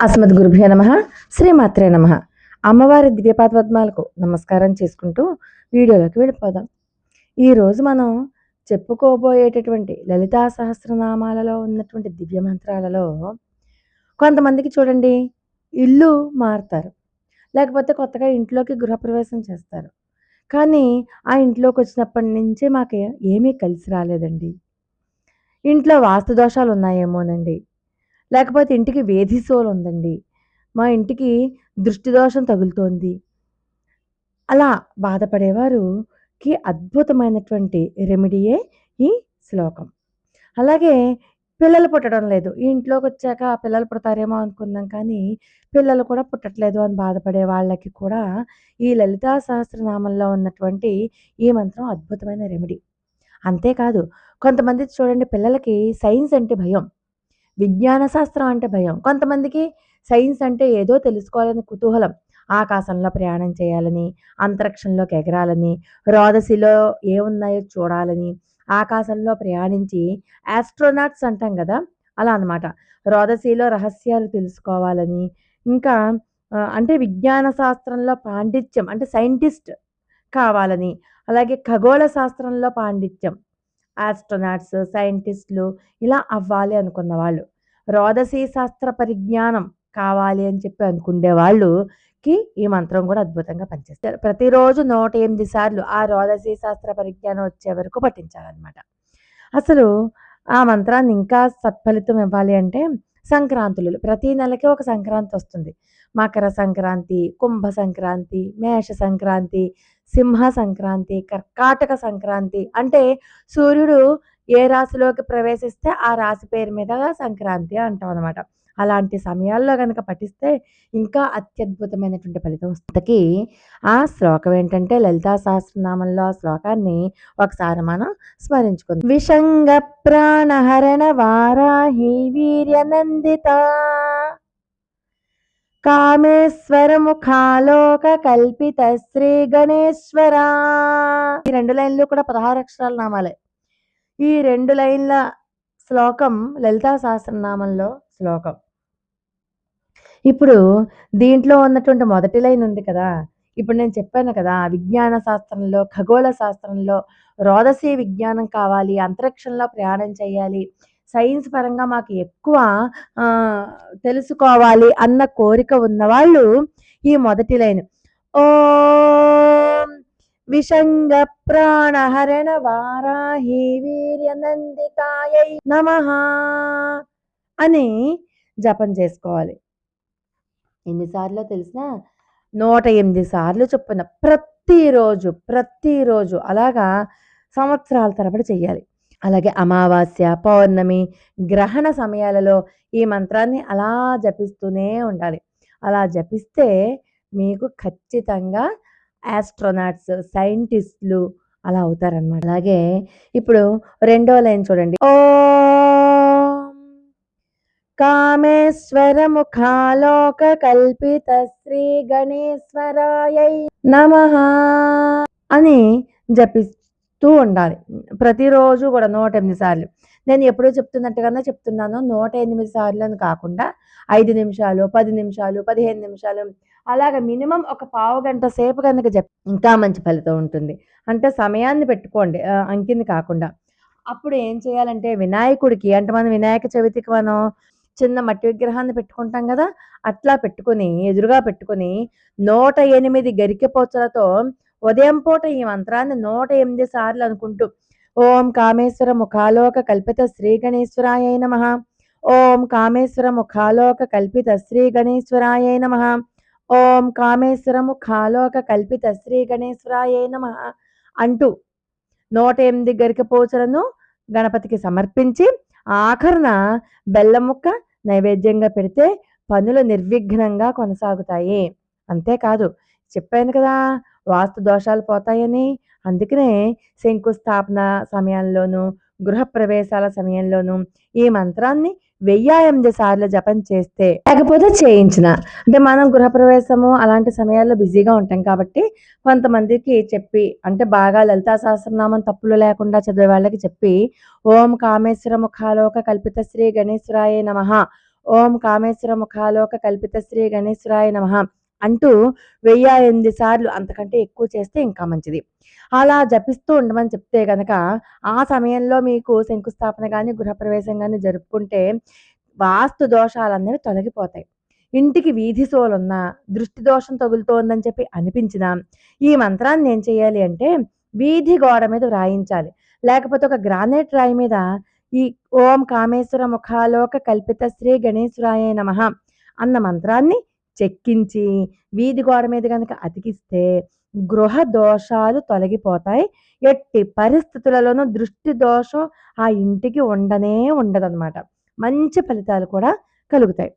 అస్మద్ గురుభ్యో నమ. శ్రీమాత్రే నమ. అమ్మవారి దివ్యపాదపద్మాలకు నమస్కారం చేసుకుంటూ వీడియోలోకి వెళ్ళిపోదాం. ఈరోజు మనం చెప్పుకోబోయేటటువంటి లలితా సహస్రనామాలలో ఉన్నటువంటి దివ్య మంత్రాలలో కొంతమందికి చూడండి ఇల్లు మారుతారు. లేకపోతే కొత్తగా ఇంట్లోకి గృహప్రవేశం చేస్తారు. కానీ ఆ ఇంట్లోకి వచ్చినప్పటి నుంచే మాకు ఏమీ కలిసి రాలేదండి. ఇంట్లో వాస్తు దోషాలు ఉన్నాయేమోనండి. లేకపోతే ఇంటికి వేధి సోలు ఉందండి. మా ఇంటికి దృష్టి దోషం తగులుతోంది. అలా బాధపడేవారుకి అద్భుతమైనటువంటి రెమెడీయే ఈ శ్లోకం. అలాగే పిల్లలు పుట్టడం లేదు. ఈ ఇంట్లోకి వచ్చాక పిల్లలు పుడతారేమో అనుకుందాం కానీ పిల్లలు కూడా పుట్టట్లేదు అని బాధపడే వాళ్ళకి కూడా ఈ లలితా సహస్రనామంలో ఉన్నటువంటి ఈ మంత్రం అద్భుతమైన రెమెడీ అంతేకాదు కొంతమంది చూడండి పిల్లలకి సైన్స్ అంటే భయం. విజ్ఞాన శాస్త్రం అంటే భయం. కొంతమందికి సైన్స్ అంటే ఏదో తెలుసుకోవాలని కుతూహలం. ఆకాశంలో ప్రయాణం చేయాలని అంతరిక్షంలోకి ఎగరాలని రోదసిలో ఏమున్నాయో చూడాలని ఆకాశంలో ప్రయాణించి ఆస్ట్రోనాట్స్ అంటాం కదా? అలా అనమాట రోదసిలో రహస్యాలు తెలుసుకోవాలని ఇంకా అంటే విజ్ఞాన శాస్త్రంలో పాండిత్యం అంటే సైంటిస్ట్ కావాలని అలాగే ఖగోళ శాస్త్రంలో పాండిత్యం. ఆస్ట్రోనాట్స్ సైంటిస్టులు ఇలా అవ్వాలి అనుకున్న వాళ్ళు. రోదసీ శాస్త్ర పరిజ్ఞానం కావాలి అని చెప్పి అనుకునే వాళ్ళుకి ఈ మంత్రం కూడా అద్భుతంగా పనిచేస్తారు ప్రతిరోజు నూట ఎనిమిది సార్లు ఆ రోదసీ శాస్త్ర పరిజ్ఞానం వచ్చే వరకు పఠించాలన్నమాట. అసలు ఆ మంత్రాన్ని ఇంకా సత్ఫలితం ఇవ్వాలి అంటే సంక్రాంతులు. ప్రతి నెలకి ఒక సంక్రాంతి వస్తుంది. మకర సంక్రాంతి కుంభ సంక్రాంతి మేష సంక్రాంతి సింహ సంక్రాంతి కర్కాటక సంక్రాంతి అంటే సూర్యుడు ఏ రాశిలోకి ప్రవేశిస్తే ఆ రాశి పేరు మీద సంక్రాంతి అంటాం అనమాట అలాంటి సమయాల్లో కనుక పఠిస్తే ఇంకా అత్యద్భుతమైనటువంటి ఫలితం వస్తుంది. ఆ శ్లోకం ఏంటంటే లలితా సహస్రనామంలో ఆ శ్లోకాన్ని ఒకసారి మనం స్మరించుకుందాం. విషంగ ప్రాణహరణ వారాహి వీర్యనందిత. కామేశ్వర ముఖాలోక కల్పిత శ్రీ గణేశ్వర. ఈ రెండు లైన్లు కూడా పదహారు అక్షరాల నామాలే. ఈ రెండు లైన్ల శ్లోకం లలితా సహస్రనామంలో శ్లోకం. ఇప్పుడు దీంట్లో ఉన్నటువంటి మొదటి లైన్ ఉంది కదా. ఇప్పుడు నేను చెప్పాను కదా విజ్ఞాన శాస్త్రంలో ఖగోళ శాస్త్రంలో రోదసీ విజ్ఞానం కావాలి అంతరిక్షంలో ప్రయాణం చేయాలి సైన్స్ పరంగా మాకు ఎక్కువ తెలుసుకోవాలి అన్న కోరిక ఉన్నవాళ్ళు ఈ మొదటి లైన్. ఓ విషంగ ప్రాణహరణ వారాహి వీర్యనందితాయై నమ అని జపం చేసుకోవాలి. ఎన్నిసార్లు తెలిసిన నూట ఎనిమిది సార్లు చొప్పున ప్రతిరోజు ప్రతిరోజు అలాగా సంవత్సరాల తరబడి చెయ్యాలి. అలాగే అమావాస్య పౌర్ణమి గ్రహణ సమయాలలో ఈ మంత్రాన్ని అలా జపిస్తూనే ఉండాలి. అలా జపిస్తే మీకు ఖచ్చితంగా ఆస్ట్రోనాట్స్ సైంటిస్టులు అలా అవుతారనమాట అలాగే ఇప్పుడు రెండో లైన్ చూడండి. ఓ కామేశ్వర ముఖాలోక కల్పిత శ్రీ గణేశ్వరాయ నమ అని జపిస్తూ ఉండాలి. ప్రతిరోజు కూడా నూట ఎనిమిది సార్లు. నేను ఎప్పుడో చెప్తున్నట్టుగానే చెప్తున్నాను. నూట ఎనిమిది సార్లు అని కాకుండా ఐదు నిమిషాలు పది నిమిషాలు పదిహేను నిమిషాలు అలాగ మినిమం ఒక పావు గంట సేపు కనుక చెప్ ఇంకా మంచి ఫలితం ఉంటుంది. అంటే సమయాన్ని పెట్టుకోండి. అంకింది కాకుండా. అప్పుడు ఏం చేయాలంటే వినాయకుడికి అంటే మనం వినాయక చవితికి మనం చిన్న మట్టి విగ్రహాన్ని పెట్టుకుంటాం కదా అట్లా పెట్టుకొని ఎదురుగా పెట్టుకొని నూట ఎనిమిది గరికెపోచలతో ఉదయం పూట ఈ మంత్రాన్ని నూట ఎనిమిది సార్లు అనుకుంటూ ఓం కామేశ్వర ముఖాలోక కల్పిత శ్రీ గణేశ్వరాయ నమ. ఓం కామేశ్వర ముఖాలోక కల్పిత శ్రీ గణేశ్వరాయ నమ. ఓం కామేశ్వర ముఖాలోక కల్పిత శ్రీ గణేశ్వరాయ నమ అంటూ నూట ఎనిమిది గరిక పోచలను గణపతికి సమర్పించి ఆఖరున బెల్లం ముక్క నైవేద్యంగా పెడితే పనులు నిర్విఘ్నంగా కొనసాగుతాయి. అంతేకాదు చెప్పాను కదా వాస్తు దోషాలు పోతాయని అందుకనే శంకుస్థాపన సమయంలోనూ గృహప్రవేశాల సమయంలోనూ ఈ మంత్రాన్ని వెయ్యి ఎనిమిది సార్లు జపం చేస్తే లేకపోతే చేయించిన. అంటే మనం గృహప్రవేశము అలాంటి సమయాల్లో బిజీగా ఉంటాం కాబట్టి కొంతమందికి చెప్పి అంటే బాగా లలితా సహస్రనామం తప్పులు లేకుండా చదివే వాళ్ళకి చెప్పి ఓం కామేశ్వర ముఖాలోక కల్పిత శ్రీ గణేశ్వరాయ నమః. ఓం కామేశ్వర ముఖాలోక కల్పిత శ్రీ గణేశ్వరాయ నమః. అంటూ వెయ్యి ఎనిమిది సార్లు అంతకంటే ఎక్కువ చేస్తే ఇంకా మంచిది. అలా జపిస్తూ ఉండమని చెప్తే కనుక ఆ సమయంలో మీకు శంకుస్థాపన కానీ గృహప్రవేశం కానీ జరుపుకుంటే వాస్తు దోషాలన్నవి తొలగిపోతాయి. ఇంటికి వీధి సోలున్నా దృష్టి దోషం తగులుతోందని చెప్పి అనిపించినా ఈ మంత్రాన్ని ఏం చేయాలి అంటే వీధి గోడ మీద వ్రాయించాలి. లేకపోతే ఒక గ్రానైట్ రాయి మీద ఈ ఓం కామేశ్వర ముఖాలోక కల్పిత శ్రీ గణేశ్వరాయ నమ అన్న మంత్రాన్ని చెక్కించి వీధి గోడ మీద కనుక అతికిస్తే గృహ దోషాలు తొలగిపోతాయి. ఎట్టి పరిస్థితులలోనూ దృష్టి దోషం ఆ ఇంటికి ఉండనే ఉండదన్నమాట. మంచి ఫలితాలు కూడా కలుగుతాయి.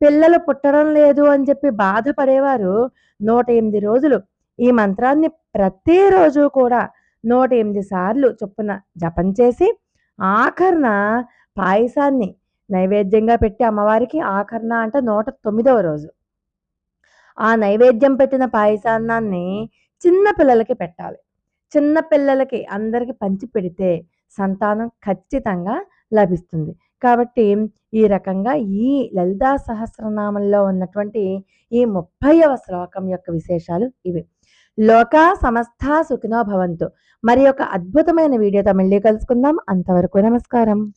పిల్లలు పుట్టడం లేదు అని చెప్పి బాధపడేవారు నూట ఎనిమిది రోజులు. ఈ మంత్రాన్ని ప్రతిరోజు కూడా నూట ఎనిమిది సార్లు చొప్పున జపం చేసి ఆఖరణ పాయసాన్ని నైవేద్యంగా పెట్టి అమ్మవారికి ఆఖరణ అంటే నూట తొమ్మిదవ రోజు. ఆ నైవేద్యం పెట్టిన పాయసాన్నాన్ని చిన్నపిల్లలకి పెట్టాలి. చిన్న పిల్లలకి అందరికి పంచి పెడితే సంతానం ఖచ్చితంగా లభిస్తుంది. కాబట్టి ఈ రకంగా ఈ లలితా సహస్రనామంలో ఉన్నటువంటి ఈ ముప్పైవ శ్లోకం యొక్క విశేషాలు ఇవి. లోక సమస్త సుఖినో భవంతు. మరి ఒక అద్భుతమైన వీడియోతో మళ్ళీ కలుసుకుందాం. అంతవరకు నమస్కారం.